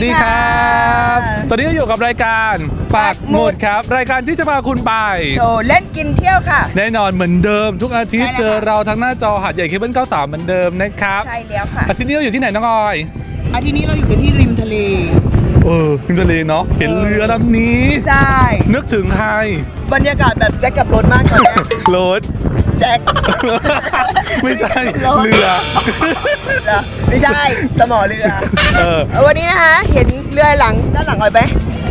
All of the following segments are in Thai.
วัสดีครับ ตอนนี้เราอยู่กับรายการปากหมุดครับ รายการที่จะพาคุณไป โชว์เล่นกินเที่ยวค่ะ แน่นอนเหมือนเดิม ทุกอาทิตย์ใช่เจแล้วอค่ะเราทั้งหน้าจอหัดใหญ่เคเบิล93เหมือนเดิมนะครับ ใช่แล้วค่ะอาทิตย์นี้เราอยู่ที่ไหนน้องออย อาทิตย์นี้เราอยู่กันที่ริมทะเล เออทิมทะเลเนาะเห็นเออเรือลำนี้ ใช่ นึกถึงใครบรรยากาศแบบแจ็คกับรถมากตอนเนี้ยรถแจ็คไม่ใช่รถเรือเหรอไม่ใช่สมอเรือเออเออวันนี้นะคะ เห็นเรือหลังด้านหลังออยไหม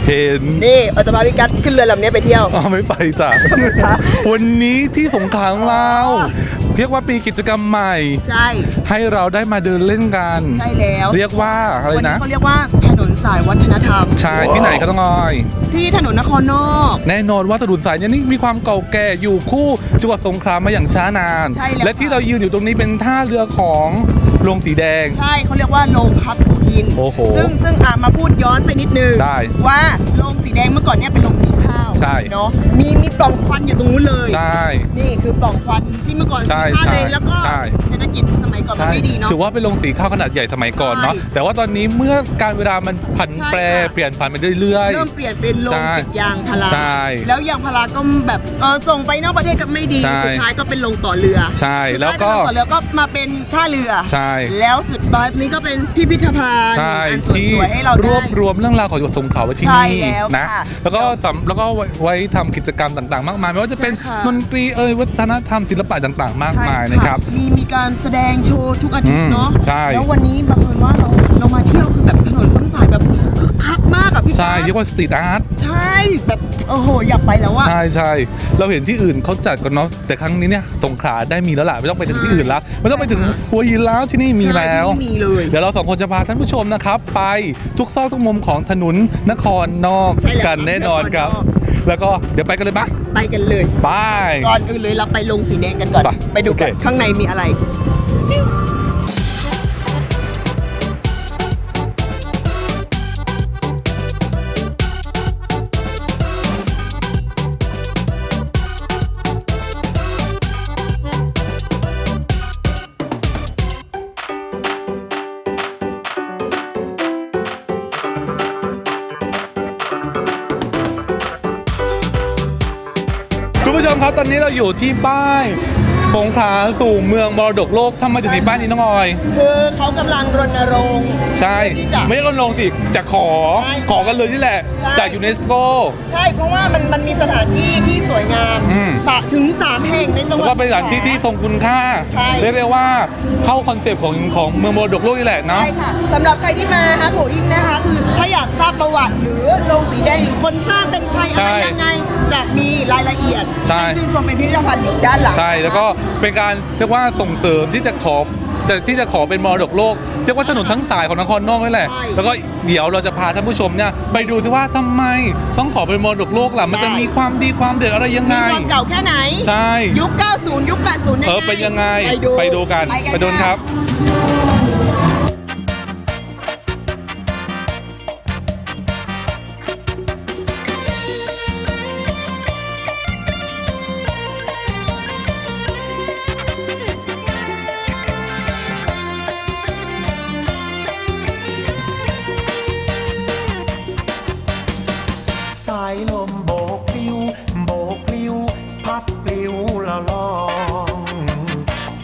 เห็นนี่เราจะพาพี่กัดขึ้นเรือลำนี้ไปเที่ยวอ๋อไม่ไปจ้ะจ๊ะวันนี้ที่สงขลาของเราเรียกว่าปีกิจกรรมใหม่ ใช่ ให้เราได้มาเดินเล่นกัน ใช่แล้ว เรียกว่าอะไรวันี้นะเขาเรียกว่าถ นนสายวัฒนธรรม ใช่ที่ไหนก็ต้องออย ที่ถนนนครนอก แน่นอนว่าถนนสายเนี้นี่มีความเก่าแก่อยู่คู่จังหวัดสงขลามาอย่างช้านาน ใช่แล้วและที่เรายืนอยู่ตรงนี้เป็นท่าเรือของโรงสีแดง ใช่เขาเรียกว่าโรงพักหัวหิน โอ้โหซึ่งซึ่งอะมาพูดย้อนไปนิดนึง ได้ว่าโรงสีแดงเมื่อก่อนเนี่ยเป็นโรงสีข้าวใช่ เนาะมีมีปล่องควันอยู่ตรงนู้นเลย ใช่ นี่คือปล่องควันที่เมื่อก่อนใช่สีข้าวเลยใช่แล้วก็ใช่ เศรษฐกิจสมัยก่อนมันใช่ไม่ดีเนาะ ถือว่าเป็นโรงสีข้าวขนาดใหญ่สมัยก่อนเนาะ ใช่แต่ว่าตอนนี้เมื่อการเวลามันผันใช่แปรค่ะ เปลี่ยนผ่านไปเรื่อยๆเริ่มเปลี่ยนเป็นโรงใช่เก็บยางพาราใช่แล้วยางพาราก็แบบเออส่งไปนอกประเทศก็ไม่ดี ใช่สุดท้ายก็เป็นโรงต่อเรือใช่สุดท้ายแล้วก็เป็นโรงต่อเรือก็มาเป็นท่าเรือใช่ แล้วสุด ท้ายนี้ก็เป็นพิพิธภัณฑ์ใช่อันสที่วยๆให้เรารได้ วบรวมเรื่องราวของจังหวัดสงขลาไว้ที่ใช่นี่แล้วนะค่ะแล้วก็สำแล้วก็ไว้ไว้ทำกิจกรรมต่างๆ มากมายไม่ว่าจะเป็นใช่ค่ะ ดนตรีเอ่ยวัฒนธรรมศิลปะต่างๆ มากใช่มายนะครับ มีมีการแสดงโชว์ทุกอาทิตย์เนาะอืมใช่แล้ววันนี้บังเอิญว่าเราเรามาเที่ยวคือแบบถนนสันสายแบบ ใช่จ๊ะเรียกว่าสตรีทอาร์ตใช่แบบโอ้โหอยากไปแล้วอะ ใช่ใช่เราเห็นที่อื่นเขาจัดกันเนาะแต่ครั้งนี้เนี่ยสงขลาได้มีแล้วล่ะไม่ต้องไปถึงที่อื่นแล้วไม่ต้องไปถึงหัวหินแล้วที่นี่มีแล้วใช่ที่นี่มีเลยเดี๋ยวเราสองคนจะพาท่านผู้ชมนะครับ ไปทุกซอกทุกมุมของถนนนครนอกใช่แล้วกันแน่นอนครับ นครนอก แล้วก็เดี๋ยวไปกันเลยปะไปกันเลย ไป ก่อนอื่นเลยเราไปลงสีแดงกันก่อน ไปไปดูกันโอเค ข้างในมีอะไร ผู้ชมครับตอนนี้เราอยู่ที่ป้าย สงขลาสู่เมืองมรดกโลกทำไมถึงมีป้ายนี้น้องออย คือเขากำลังรณรงค์ ใช่เพื่อที่จะไม่ใช่คนลงสิจะขอใช่ขอกันเลยนี่แหละ ใช่ จากยูเนสโก ใช่เพราะว่ามันมันมีสถานที่ที่สวยงามอืม สะถึง3แห่งในจังหแล้ววัด ก็เป็นสถานที่ที่ทรงคุณค่าใช่ เรียกได้ว่าเข้าคอนเซปต์ของของเมืองมรดกโลกนี่แหละเนาะ ใช่ค่ะสำหรับใครที่มาฮะโผอินนะคะคือถ้าอยากทราบประวัติหรือโรงสีแดงหรือคนสร้างเป็นใครอะไรยังไงจะมีรายละเอียดใช่ห้ชื่นชมเป็นพิพิธภัณฑ์อยู่ด้านหลังใช่แล้วก็เป็นการเรียกว่าส่งเสริมที่จะขอแต่ที่จะขอเป็นมรดกโลกเรียกว่าถนนทั้งสายของนครนอกนี่แหละใช่แล้วก็เดี๋ยวเราจะพาท่านผู้ชมเนี่ยไปดูซิว่าทำไมต้องขอเป็นมรดกโลกล่ะมันจะใช่มีความดีความเด็ดอะไรยังไงมีความเก่าแค่ไหนใช่ยุค 90 ยุค 80ยังไงเออเป็นยังไงไปดูไปดูกันไปดูครับ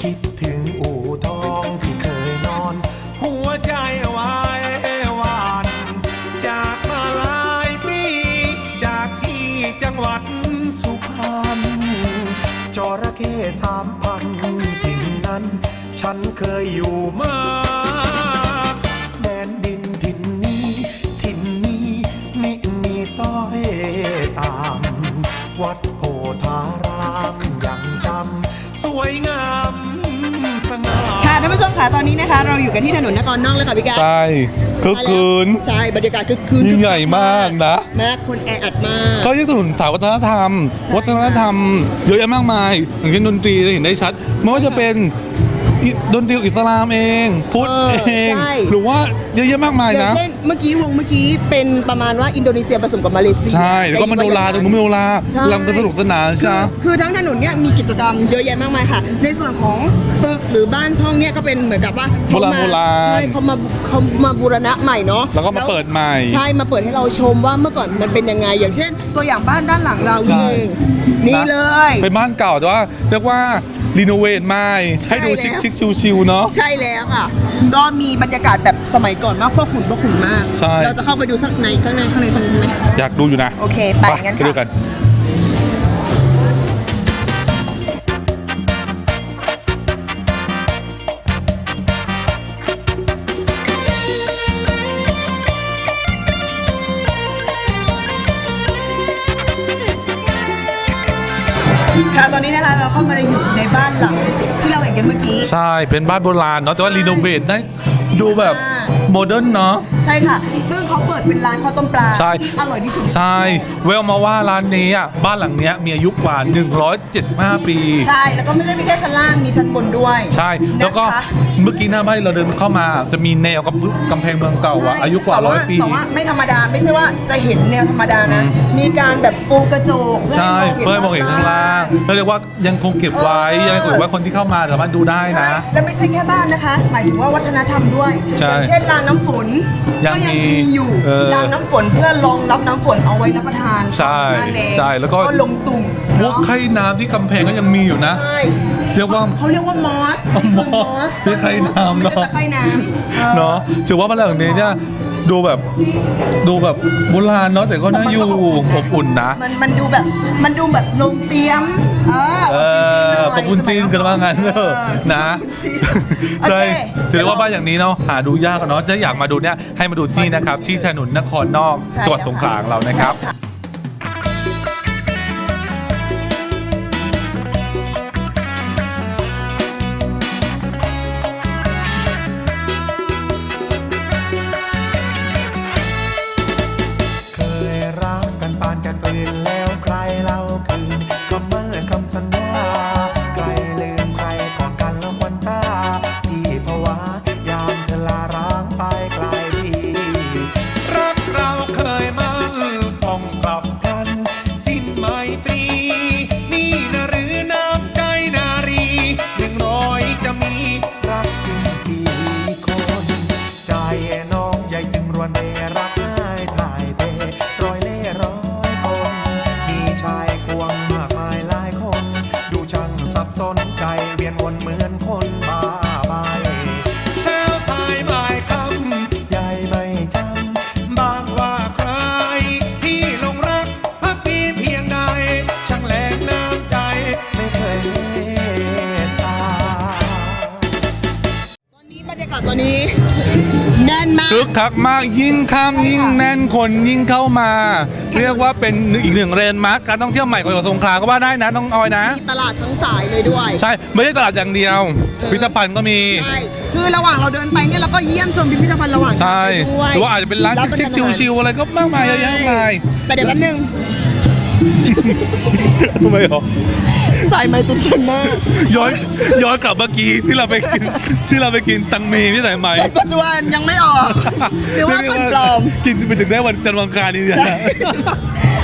คิดถึงอู่ทองที่เคยนอน หัวใจวายหวานจากมาหลายปีจากที่จังหวัดสุพรรณจระเข้สามพันถิ่นนั้น ฉันเคยอยู่มา ค่ะท่านผู้ชมค่ะตอนนี้นะคะเราอยู่กันที่ถนนนครนอกเลยค่ะพี่แกใช่คึกคืนใช่บรรยากาศคึกคืนยิ่งใหญ่มากนะมากคนแออัดมากเขาเรียกถนนสายวัฒนธรรมใช่วัฒนธรรมเยอะแยะมากมายอย่างเช่นดนตรีเราเห็นได้ชัดไม่ว่าจะเป็น อิดนตรีอิสลามเอง พุทธเออเองใช่ หรือว่าเยอะแยะมากมายอย่างนะ เช่นเมื่อกี้วงเมื่อกี้เป็นประมาณว่าอินโดนีเซียผสมกับมาเลเซียใช่ แล้วก็มโนราตรงนู้นมโนราใช่ลำกันสนุกสนานใช่คือคือทั้งถนนเนี่ยมีกิจกรรมเยอะแยะมากมายค่ะ ในส่วนของตึกหรือบ้านช่องเนี่ยก็เป็นเหมือนกับว่าเขโบราณมโบราณใช่เขามาเขามาบูรณะใหม่เนาะแล้วก็มาเปิดใหม่ใช่มาเปิดให้เราชมว่าเมื่อก่อนมันเป็นยังไง อย่างเช่น ตัวอย่างบ้านด้านหลังเราใช่นี่เองนี่นะเลย เป็นบ้านเก่าแต่ว่าเรียกว่า รีโนเวทใหม่ให้ดูใช่ชิคแล้วชิคชิวๆเนาะ ใช่แล้วค่ะ ก็มีบรรยากาศแบบสมัยก่อนมากพวกขุนพวกขุนมาก ใช่ เราจะเข้าไปดูสักในข้างในข้างในสักนิดไหมอยากดูอยู่นะ โอเค ไปงั้นไปดูค่ะกัน ค่ะตอนนี้นะคะเราเข้ามาในอยู่ในบ้านหลังที่เราเห็นกันเมื่อกี้ ใช่ เป็นบ้านโบราณเนาะ แต่ว่ารีโนเวทได้ดูแบบใช่โมเดิร์นเนาะ ใช่ค่ะ ซึ่งเขาเปิดเป็นร้านข้าวต้มปลาใช่ ที่อร่อยที่สุด ใช่เวลมาว่าร้านนี้อะบ้านหลังเนี้ยมีอายุกว่า 175 ปี ใช่ แล้วก็ไม่ได้มีแค่ชั้นล่าง มีชั้นบนด้วยใช่ แล้วก็นะคะเมื่อกี้หน้าบ้านเราเดินเข้ามาจะมีแนวกำกำแพงเมืองเก่าอะใช่อายุกว่าแต่ร้อยปี แต่ว่าไม่ธรรมดา ไม่ใช่ว่าจะเห็นแนวธรรมดานะ มีการแบบปูกระจกเพื่อใช่ให้เพื่อให้มองเห็นข้างล่างแล้วเรียกว่ายังคงเก็บไว้เออยังเก็บไว้คนที่เข้ามาสามารถดูได้ใช่นะ และไม่ใช่แค่บ้านนะคะ หมายถึงว่าวัฒนธรรมด้วย ใช่อย่างเช่นรางน้ำฝนยัง ก็ยังมีมีอยู่เออ รางน้ำฝนเพื่อรองรับน้ำฝนเอาไว้รับประทานใช่หน้าแล้งใช่แล้วก็ ลงตุ่มพวกเนาะไข่น้ำที่กำแพงก็ยังมีอยู่นะ ใช่เรียกว่าเขาเรียกว่ามอสนี่คือมอสเรียกไข่น้ำไม่เนาะใช่ตะไคร่น้ำออเนาะถือว่าบ้านหลังนี้เนี่ย ดูแบบ ดูแบบโบราณเนาะแต่ก็น่าอยู่อบอุ่นนะ มันมันดูแบบมันดูแบบลงเตรียม เออเอเอาจีนๆหน่อยอขอบคุณจีนกันว่างั้นเออนะจีนใช่โอเคถือว่าบ้านอย่างนี้เนาะหาดูยากอะเนาะถ้าอยากมาดูเนี่ยให้มาดูที่นี่นะครับ ที่ถนนนครนอกใช่จังหวัดสงขลาของเรานะครับ คึกคักมากยิ่งข้ามใช่ค่ะยิ่งแน่นคนยิ่งเข้ามา เรียกว่าเป็นอีกหนึ่งเรนมาร์กการท่องเที่ยวใหม่ของจังหวัดสงขลาก็ว่าได้นะน้องออยนะ มีตลาดทั้งสายเลยด้วย ใช่ไม่ได้ตลาดอย่างเดียว พิพิธภัณฑ์ก็มีใช่คือระหว่างเราเดินไปเนี่ยเราก็เยี่ยมชมพิพิธภัณฑ์ระหว่างทางใช่ไปด้วยหรือว่าอาจจะเป็นร้านแล้วชิคๆชิวๆอะไรก็มากมายเยอะแยะมากมายแต่เดี๋ยวแป๊บนึง ทำไมหรอสายไมติดเทรนเนอร์ย้อนย้อนกลับเมื่อกี้ที่เราไปกินที่เราไปกินตังเมที่ไหนไหมแต่ปัจจุบันยังไม่ออกหรือว่าคนปลอมกินไปถึงได้วันจันทร์วันอังคารนี่เนี่ย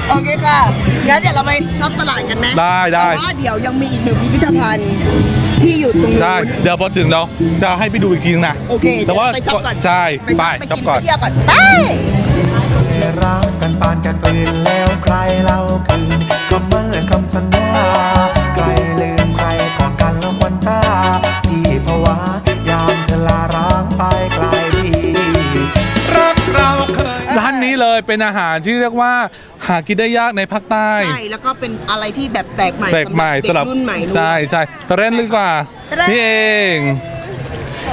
โอเคค่ะงั้นเดี๋ยวเราไปช็อปตลาดกันไหมได้ได้แต่ว่าเดี๋ยวยังมีอีกหนึ่งพิพิธภัณฑ์ที่อยู่ตรงนู้นได้เดี๋ยวพอถึงเราจะให้ไปดูอีกทีนึงนะโอเคแต่ว่าเดี๋ยไปช็อปก่อนใช่ไปไปช็อปกินก่อนไปเที่ยวก่อนไปรั กันปานกันปืนแล้วใครเล่าคืนคำมั่นและคำสัญญาใครลืมใครก่อนกันแล้วควันตาที่ภาวะยามเธอลาร้างไปไกลดีรักเราเคยร้านนี้เลยเป็นอาหารที่เรียกว่าหากินได้ยากในภาคใต้ ใช่แล้วก็เป็นอะไรที่แบบแปลกใหม่แปลกใหม่สำหรับรุ่นใหม่ใช่ใช่ตะเรนเลยดีกว่าตะเรนนี่เอง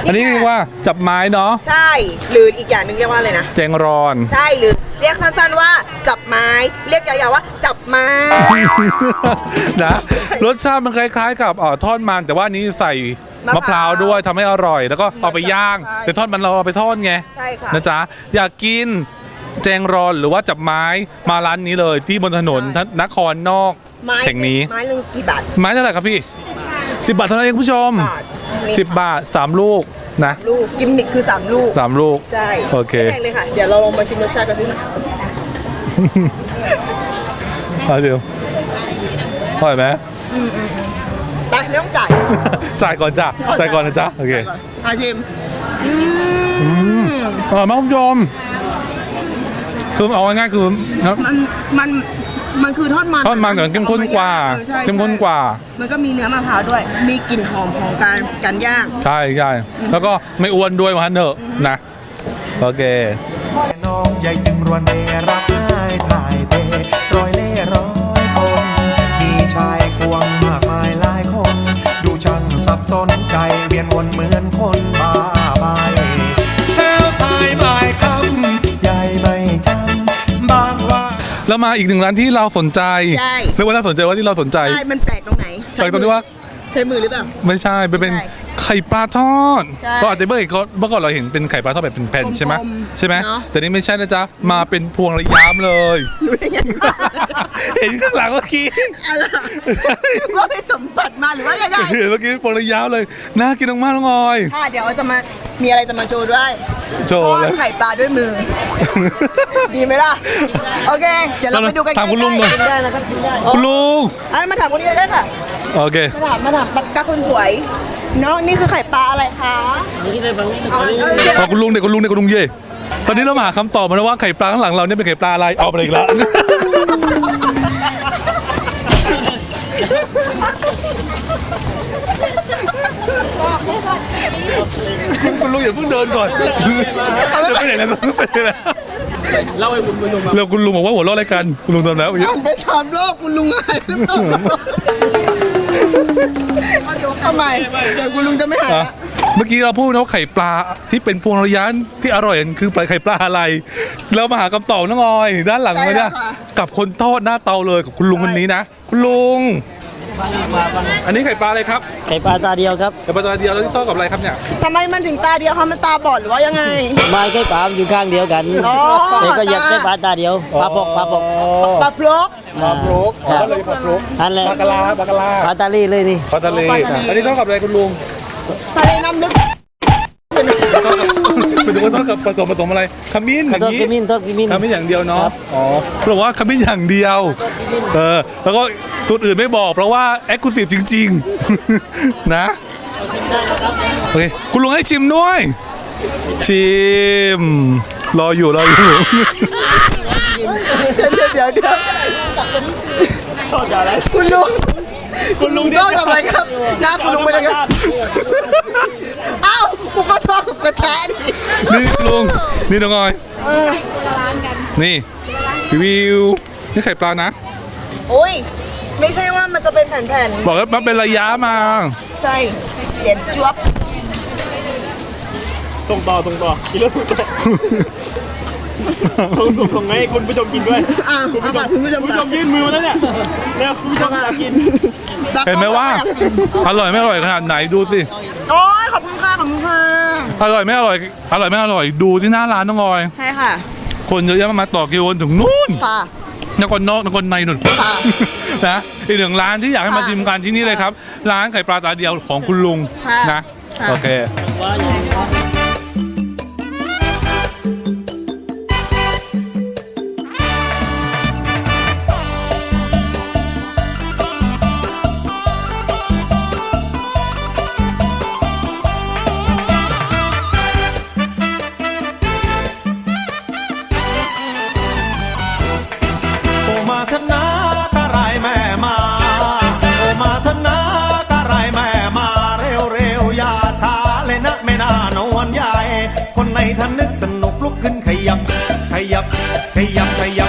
อันนี้เรียกว่าจับไม้เนาะใช่ หรืออีกอย่างหนึ่งเรียกว่าอะไรนะ แจงรอน ใช่หรือเรียกสั้นๆว่าจับไม้ เรียกยาวๆว่าจับไม้ นะรสชาติมันคล้ายๆ กับเอ่อทอดมัน แต่ว่าอันนี้ใส่มะมะพพร้าร้าววด้วยทำให้อร่อย แล้วก็เอาไปย่าง ใช่แต่ทอดมันเราเอาไปทอดไงใช่ค่ะ นะจ๊ะอยากกินแจงรอนหรือว่าจับไม้มาร้านนี้เลยที่บนถนนนครนอกไม้แห่งนี้ ไม้หนึ่งกี่บาท ไม้เท่าไหร่ครับพี่10บาทเท่านั้นเองคุณผู้ชม บาท นี่10บาท3ลูกนะลูกกิมมิคคือ3ลูก3ลูก ใช่โอเคไม่แพงเลยค่ะ เดี๋ยวเราลองมาชิมรสชาติกันสิเอาเดี๋ยวอร่อยไหมไปไม่ต้องจ่าย จ่ายก่อนจ้ะจ่ายก่อนนะจ๊ะโอเคอาชิมอืมอร่อยมากคุณผู้ชมคือเอาง่ายๆคือครับมันมัน มันคือทอดมันทอดมันแต่มันเข้มข้นกว่าออใช่เข้มข้นกว่า มันก็มีเนื้อมะพร้าวด้วย มีกลิ่นหอมของการการย่างใช่ใช่แล้วก็ไม่อ้วนด้วยมาเนอะนะ โอเค น้องใหญ่จึงรวนเนรักง่ายถ่าย แล้วมาอีกหนึ่งร้านที่เราสนใจใช่ เรียกว่าน่าสนใจว่าที่เราสนใจใช่มันแปลกตรงไหนแปลกตรงที่ว่า ใช้มือหรือเปล่า ไม่ใช่เป็นเป็นใช่ ไข่ปลาทอดใช่ก็อาจจะเมื่อก่อนเมื่อก่อนเราเห็นเป็นไข่ปลาทอดแบบเป็นแผ่นใช่ไหมกลมๆใช่ไหมเนอะ แต่นี่ไม่ใช่นะจ๊ะมาเป็นพวงระยามเลย รู้ได้ไงเห็นข้างหลังเมื่อกี้อะไรว่าไปสมบัติมาหรือว่ายังไงเห็นเมื่อกี้พวงระยามเลยน่ากินมากๆน้องออยค่ะเดี๋ยวจะมามีอะไรจะมาโชว์ด้วยโชทว์อเลดยไข่ปลาด้วยมือ ดีไหมล่ะ โอเค เดี๋ยวเราไปดูกันใกถามล้คุณลุงหน่อยๆได้นะครับชิมได้คุณลุงอันนมาถามคนนี้เลยได้ค่ะ โอเค มาถามมาถามปากกาคนสวย น้องนี่คือไข่ปลาอะไรคะนี่ได้บางเอาเอาพอคุณลุงเนี่ยคุณลุงเนี่ยคุณลุงเย่ตอนนี้เรามาหาคำตอบมาแล้วว่าไข่ปลาข้างหลังเราเนี่ยเป็นไข่ปลาอะไรเอาไปเลยอีกแล้ว คุณลุงอย่าเพิ่งเดินก่อนจะไปไหนแล้วไปไหนแล้วเล่าให้คุณลุงเราคุณลุงบอกว่าหัวเราะอะไรกันคุณลุงทำแล้ว หันไปถามโลกคุณลุงหายหรือเปล่า ทำไมเดี๋ยวคุณลุงจะไม่หายอะเมื่อกี้เราพูดนะว่าไข่ปลาที่เป็นพวงระยะที่อร่อยคือปลาไข่ปลาอะไร เรามาหาคำตอบน้องออยด้านหลังเลยนะกับคนทอดหน้าเตาเลยกับคุณลุงคนนี้นะ คุณลุง อันนี้ไข่ปลาอะไรครับไข่ปลาตาเดียวครับไข่ปลาตัวเดียวแล้วที่ทอดกับอะไรครับเนี่ยทำไมมันถึงตาเดียวคะมันตาบอดหรือว่ายังไงไม้ไข่ปลาอยู่ข้างเดียวกันอ๋อแต่ก็อยากไข่ปลาตาเดียวปลาปกปลาปกปลาพลกปลาโปรกครับก็เลยปลาโปรกนั่นแหละปลากะลาปลากะลาปลาตาลีเลยนี่ปลาทะเลปลาทะเลอันนี้ทอดกับอะไรคุณลุงทะเลน้ำลึก เป็นตัวทอดกับผสมผสมอะไรขมิ้นอทย่าอดงนี้กิมินทอดกิมินขมิ้นอย่างเดียวเนาะครับอ๋อเพราะว่าขมิ้นอย่างเดียวเออแล้วก็สูตรอื่นไม่บอกเพราะว่าแอคทีฟจริง ๆ นะโอเคคุณลุงให้ชิมด้วย ชิม รออยู่รออยู่ เดี๋ยวเดี๋ยวเดี๋ยวคุณลุง คุณลุงต้องทำอะไรครับ หน้าคุณลุงเป็นยังไงอ้าว กูก็ทอดกับกระทะดินี่ลุงนี่น้องออย เออนี่รีวิวนี่ไข่ปลานะ โอ้ย ไม่ใช่ว่ามันจะเป็นแผ่นบอกว่ามันเป็นระยะมา ๆ ใช่ เด็ดจวบ ส่งต่อส่งต่อกินแล้วส่งต่อ ส่งส่งส่งให้คุณผู้ชมกินด้วยอะเอาปากคุณผู้ชมคุณผู้ค่ะชมยื่นมือมาแล้วเนี่ยแล้วคุณผู้ชมอยากกินเห็นไหมว่า อร่อยไม่อร่อยขนาดไหนดูสิ โอ้ยขอบคุณค่ะขอบคุณค่ะอร่อยไม่อร่อย อร่อยไม่อร่อยดูที่หน้าร้านน้องออย ใช่ค่ะคนเยอะแยะมากมายต่อคิวกันถึงนู่นค่ะ นครนอกนครในนุ่นค่ะนะอีกหนึ่งร้านที่อยากให้มาค่ะชิมกันที่นี่เลยครับ ร้านไข่ปลาตาเดียวของคุณลุงค่ะนะค่ะ โอเค นะไม่น่านวนยาย คนในท่านนึกสนุกลุกขึ้นขยับ ขยับ ขยับขยับ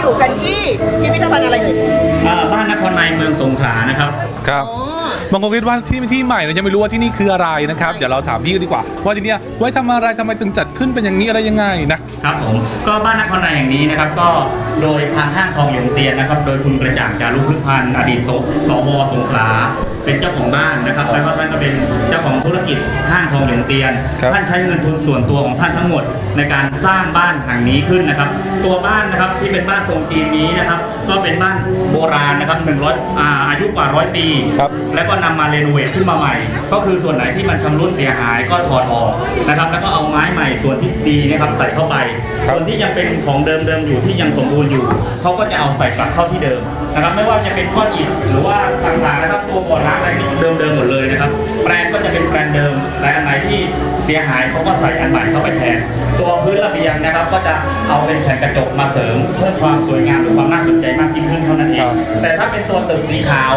อยู่กันที่พิพิธภัณฑ์อะไรเอ่ยอ่าบ้านนครในเมืองสงขลานะครับ ครับอ๋อบางคนคิดว่าที่ที่ใหม่เนี่ยยังไม่รู้ว่าที่นี่คืออะไรนะครับเดี๋ยวเราถามพี่กันดีกว่า ว่าที่เนี่ยไว้ทำอะไรทำไมถึงจัดขึ้นเป็นอย่างนี้อะไรยังไงนะครับผมก็บ้านนครในแห่งนี้นะครับก็โดยทางห้างทองหยงเตียนนะครับ โดยคุณกระจ่างจารุพฤกพันธ์อดีตสสวสงขลา เป็นเจ้าของบ้านนะครับแล้วก็ท่านก็เป็นเจ้าของธุรกิจห้างทองหยงเตียน ครับ ท่านใช้เงินทุนส่วนตัวของท่านทั้งหมดในการสร้างบ้านหลังนี้ขึ้นนะครับ ตัวบ้านนะครับที่เป็นบ้านทรงจีนนี้นะครับ ก็เป็นบ้านโบราณนะครับ100อ่าอายุกว่าร้อยปี ครับ แล้วก็นำมาเรโนเวทขึ้นมาใหม่ ก็คือส่วนไหนที่มันชำรุดเสียหายก็ถอดออกนะครับ แล้วก็เอาไม้ใหม่ส่วนที่ดีนะครับใส่เข้าไปครับ ส่วนที่ยังเป็นของเดิมๆอยู่ที่ยังสมบูรณ์อยู่เขาก็จะเอาใส่กลับเข้าที่เดิมนะครับ ไม่ว่าจะเป็นก้อนอิฐหรือว่าต่างๆนะครับตัวบ่อน้ำอะไรนี่เดิมๆหมดเลยนะครับ แปลนก็จะเป็นแปลนเดิมแต่อันไหนที่เสียหายเขาก็ใส่อันใหม่เข้าไปแทน ตัวพื้นระเบียงนะครับ ก็จะเอาเป็นแผ่นกระจกมาเสริม เพิ่มความสวยงามหรือความน่าสนใจมากยิ่งขึ้นเท่านั้นเองแต่ถ้าเป็นตัวตึกสีขาว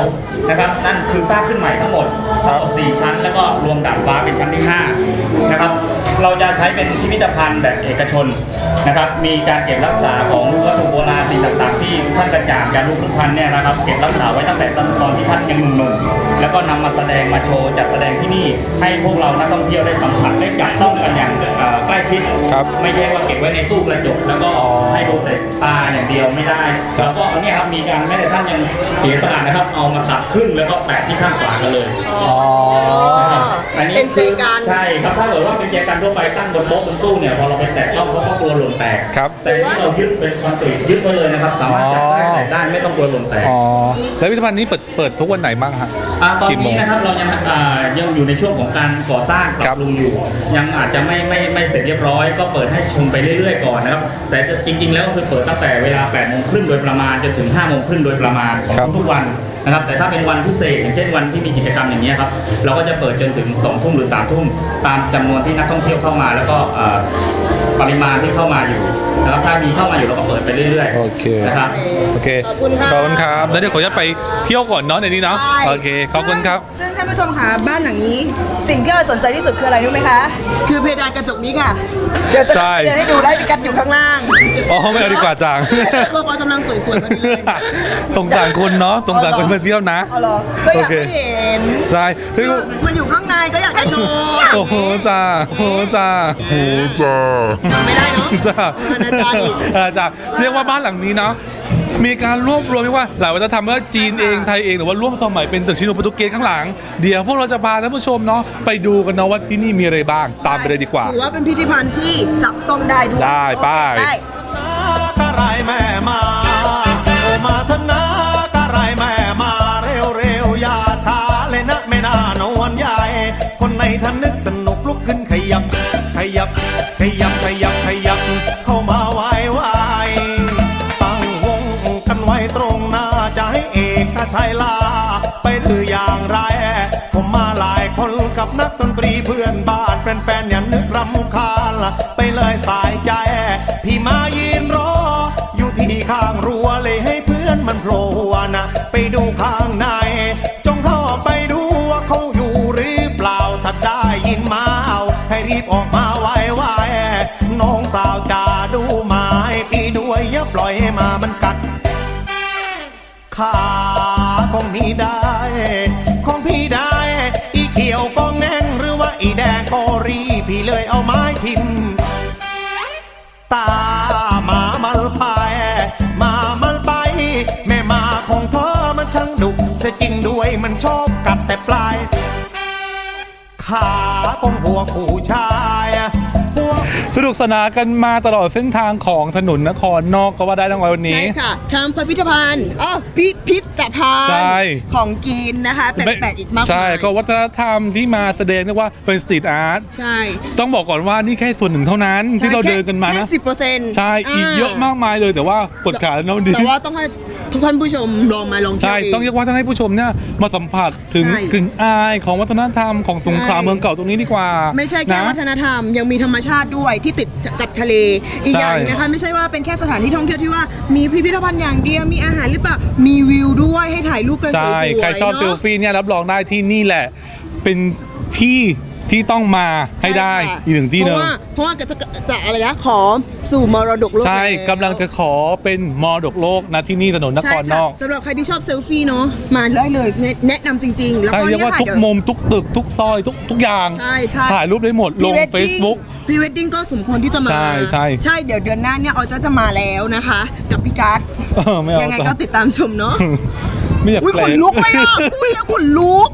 นะครับนั่นคือสร้างขึ้นใหม่ทั้งหมดทั้งหมด4ชั้น แล้วก็รวมดาดฟ้าเป็นชั้นที่5นะครับ เราจะใช้เป็นพิพิธภัณฑ์แบบเอกชนนะครับ มีการเก็บรักษาของวัตถุโบราณสิ่งต่างๆ ที่ท่านกระจ่างจารุพฤกพันธ์เนี่ยนะครับ เก็บรักษาไว้ตั้งแต่ตอนตอนที่ท่านยังหนุ่มๆแล้วก็นำมาแสดงมาโชว์จัดแสดงที่นี่ ให้พวกเรานักท่องเที่ยวได้สัมผัสได้จับต้องกันอย่างเอ่อใกล้ชิดครับไม่ใช่ว่าเก็บไว้ในตู้กระจกแล้วก็ให้ดูแต่ตาอย่างเดียวไม่ได้แล้วก็อันเนี้ยครับมีการแม้แต่ท่านยังเสียสละนะครับ เอามาตัดครึ่งแล้วก็แปะที่ข้างฝากันเลยอ๋ออันนี้เป็นเจกันใช่ครับถ้าเกิดว่าเป็นเจกันทั่วไปตั้งบนโต๊ะบนตู้เนี่ยพอเราไปแตะต้องเขาก็กลัวหล่นแตกครับ แต่นี่เรายึดเป็นคอนกรีตยึดไว้เลยนะครับ สามารถจับได้ใส่ได้ไม่ต้องกลัวหล่นแตกอ๋อแล้วพิพิธภัณฑ์นี้เปิดเปิดทุกวันไหนบ้างฮะ อ่าตอนกี่โมงนี้นะครับเรายังอ่ายังอยู่ในช่วงของการก่อสร้างปครัรับบปรุงอยู่ ยังอาจจะไม่ไม่ไม่เสร็จเรียบร้อย ก็เปิดให้ชมไปเรื่อยๆก่อนนะครับ แต่จริงๆ แล้วก็คือเปิดตั้งแต่เวลา8โมงครึ่งโดยประมาณจนถึง5โมงครึ่งโดยประมาณของครับ ทุกๆวัน นะครับแต่ถ้าเป็นวันพิเศษอย่างเช่นวันที่มีกิจกรรมอย่างนี้ยครับเราก็จะเปิดจนถึง2ทุ่มหรือ3ทุ่มตามจำนวนที่นักท่องเที่ยวเข้ามา แล้วก็เอ่อปริมาณที่เข้ามาอยู่นะครับถ้ามีเข้ามาอยู่เราก็เปิดไปเรื่อยๆโอเคนะครับโอเคขอบคุณครับขอบคุณครับแล้วเดี๋ยวขอจะไปเที่ยวก่อนเนาะในนี้เนาะใช่โอเคขอบคุณครับซึ่งซึ่งท่านผู้ชมค่ะบ้านหลังนี้ สิ่งที่เราสนใจที่สุดคืออะไรรู้ไหมคะ คือเพดานกระจกนี้ค่ะเดี๋ยวจะใช่เดี๋ยวให้ดูไล่พิกัดอยู่ข้างล่างอ๋อไม่เอาดีกว่าจังโลกเรากำลังสวยๆกันเลยสงสารคนเนาะสงสารคนมาเที่ยวนะ เอาเหรอก็อยากโอเคให้เห็นใช่ซึ่งมันอยู่ข้างในก็อยากจะโชว์โอ้โหจ้าโอ้โหจ้าไม่ได้เนาะจ้าเออนะจ๊ะอีกเออจ้าเรียกว่าบ้านหลังนี้เนาะมีการรวบรวมไม่ว่าหลายวัฒนธรรมไม่ว่าจีนเองไทยเองหรือว่าร่วมสมัยเป็นตึกชิโนโปรตุเกสข้างหลัง เดี๋ยวพวกเราจะพาท่านผู้ชมเนาะไปดูกันเนาะว่าที่นี่มีอะไรบ้าง ตามไปเลยดีกว่า ถือว่าเป็นพิพิธภัณฑ์ที่จับต้องได้ด้วยได้โอเคป้ายได้ น่านใหญ่คนในท่านนึกสนุกลุกขึ้นขยับ ขยับ ขยับ ขยับ ขยับ เข้ามาไหวไหวตั้งวงกันไว้ตรงหน้าจะให้เอกชัยลา ไปหรืออย่างไร ผมมาหลายคนกับนักดนตรีเพื่อนบ้านแฟนๆอย่านึกรำคาญละไปเลยสายใจ พี่มายืนรอ อยู่ที่ข้างรั้วเลยให้เพื่อนมันโผล่หัวนะ ไปดูข้าง มามันกัด ขาของพี่ได้ ของพี่ได้ อีเขียวก็แง่งหรือว่าอีแดงก็รี พี่เลยเอาไม้ทิมตาหมามันไปหมามันไป แม่มาของเธอมันช่างดุเสียจริงด้วยมันชอบกัดแต่ปลายขาของหัวผู้ชาย สนุกสนานกันมาตลอดเส้นทางของถนนนครนอกก็ว่าได้ทั้งวันนี้ ใช่ค่ะทางพิพิธภัณฑ์อ๋อพิพิธภัณฑ์ใช่ของกินนะคะแปลกๆอีกมากมายใช่ก็วัฒนธรรมที่มาแสดงเรียกว่าเป็นสตรีทอาร์ตใช่ต้องบอกก่อนว่านี่แค่ส่วนหนึ่งเท่านั้น ที่เราเดินกันมานะ สิบเปอร์เซ็นต์ใช่อีกเยอะมากมายเลยแต่ว่าปวดขาแล้วดี แต่ว่าต้องให้ทุกท่านผู้ชมลองมาลองเที่ยวใช่เองต้องเรียกว่าต้องให้ผู้ชมเนี่ยมาสัมผัสถึงใช่กลิ่นอายของวัฒนธรรมของสงขลาใช่ เมืองเก่าตรงนี้ดีกว่าไม่ใช่แค่นะ วัฒนธรรมยังมีธรรมชาติด้วยที่ติดกับทะเลอีกใช่อย่างหนึงนะคะไม่ใช่ว่าเป็นแค่สถานที่ท่องเที่ยวที่ว่ามีพิพิธภัณฑ์อย่างเดียวมีอาหารหรือเปล่ามีวิวด้วยให้ถ่ายรูปกันสวยใช่ๆใครชอบเนเซอะลฟี่เนี่ยรับรองได้ที่นี่แหละ เป็นที่ที่ต้องมาให้ได้ช่ค่ะอีกหนึ่งที่หเพนึ่งราะว่าเพราะว่าจะ จะอะไรนะขอสู่มรดกโลกใช่แล้วกำลังจะขอเป็นมรดกโลกนะที่นี่ถนนนคใช่รนค่ะอกสำหรับใครที่ชอบเซลฟี่เนาะมาได้เลยแนะแนะนำจริงๆ แล้วใช่ก็เรียกเนี่ยว่าค่ะทุกเดี๋ยวมุมทุกตึกทุกซอยทุกทุกอย่าง ใช่ใช่ถ่ายรูปได้หมดลง Facebook พรีเวดดิ้งก็สมควรที่จะมา ใช่ใช่ใช่เดี๋ยวเดือนหน้าเนี่ยออจะจะมาแล้วนะคะ กับพี่การ์ดเออไม่เอายังไงจ้ะก็ติดตามชมเนาะไม่อยากอุ้ยแปลขนลุกเลยอะพูดแล้วขนลุก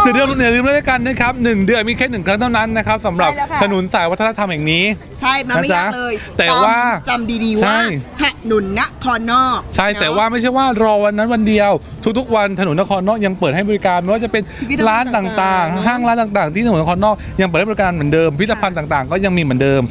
เดี๋ยวเดือนอย่าลืมด้วยกันนะครับหนึ่งเดือนมีแค่หนึ่งครั้งเท่านั้นนะครับสำหรับใช่แล้วค่ะ ถนนสายวัฒนธรรมแห่งนี้ ใช่มาไม่นะจ๊ะยากเลยแต่จำว่าจำดีๆใช่ ว่าถนนนครนอกใช่แต่เนอะว่าไม่ใช่ว่ารอวันนั้นวันเดียว ทุกๆ วันถนนนครนอกยังเปิดให้บริการไม่ว่าจะเป็นพิพิธภัณฑ์ร้านต่างต่างๆ ๆห้างร้านต่างๆ ที่ถนนนครนอกยังเปิดให้บริการเหมือนเดิมพิพิธภัณฑ์ต่างๆ ก็ยังมีเหมือนเดิม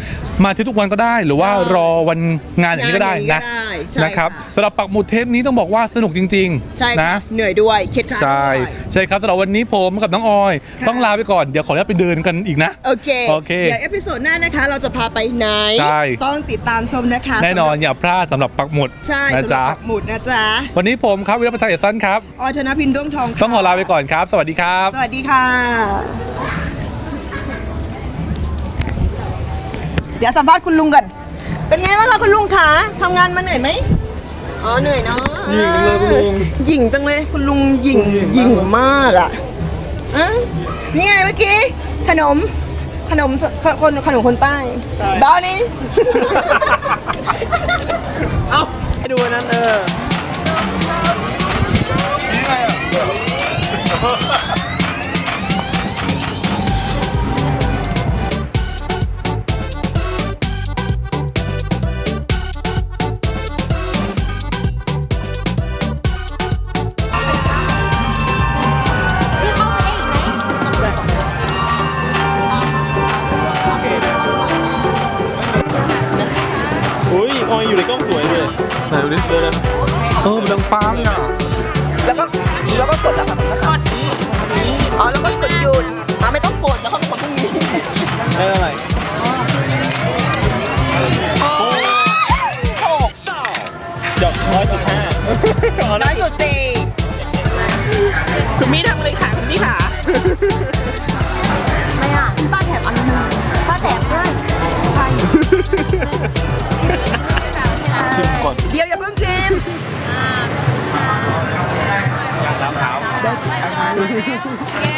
มาที่ทุกวันก็ได้หรือว่ารอวันงานอย่างนี้ก็ได้งานอย่างนี้นะก็ได้ใช่นะครับค่ะ สำหรับปักหมุดเทปนี้ต้องบอกว่าสนุกจริงใช่ๆนะ ค่ะเหนื่อยด้วยเคล็ดครัดใช่ด้วย ใช่ครับสำหรับวันนี้ผมกับน้องออย ค่ะ ต้องลาไปก่อนเดี๋ยวขออนุญาตไปเดินกันอีกนะ โอเค โอเคเดี๋ยวเอพิโซดหน้านะคะ เราจะพาไปไหน ใช่ ต้องติดตามชมนะคะแน่นอนสำหรับอย่าพลาดสำหรับปักหมุดใช่นะสำหรับจ๊ะปักหมุดนะจ๊ะวันนี้ผมครับวิรพัฒน์ไทยสั้นครับ ออยธนพินด้วงทองค่ะต้องขอลาไปก่อนครับ สวัสดีครับ สวัสดีค่ะ เดี๋ยวสัมภาษณ์คุณลุงกันเป็นไงบ้างคะคุณลุงคะทำงานมาเหนื่อยไหมอ๋อเหนื่อยเนาะ หยิ่งจังเลยคุณลุงหยิ่งหยิ่งมากอะอะนี่ไงเมื่อกี้ขนมขนมคนขนมคนใต้บ้านี่เอ้าให้ดูอันนั้นเออ ไหนดูดิเดินเออมันดังฟ้างอะแล้วก็แล้วก็กดแล้วค่ะอ๋อแล้วก็กดหยุดอะไม่ต้องกดแล้วเขากดพรุ่งนี้ได้อะไรหกดอกร้อยสิบห้าน้อยสุดสี่คุณมี่ทำเลยค่ะคุณมี่ค่ะ ชิมก่อนเดี๋ยวอย่าเพิ่งชิมอยากน้ำขาได้จุด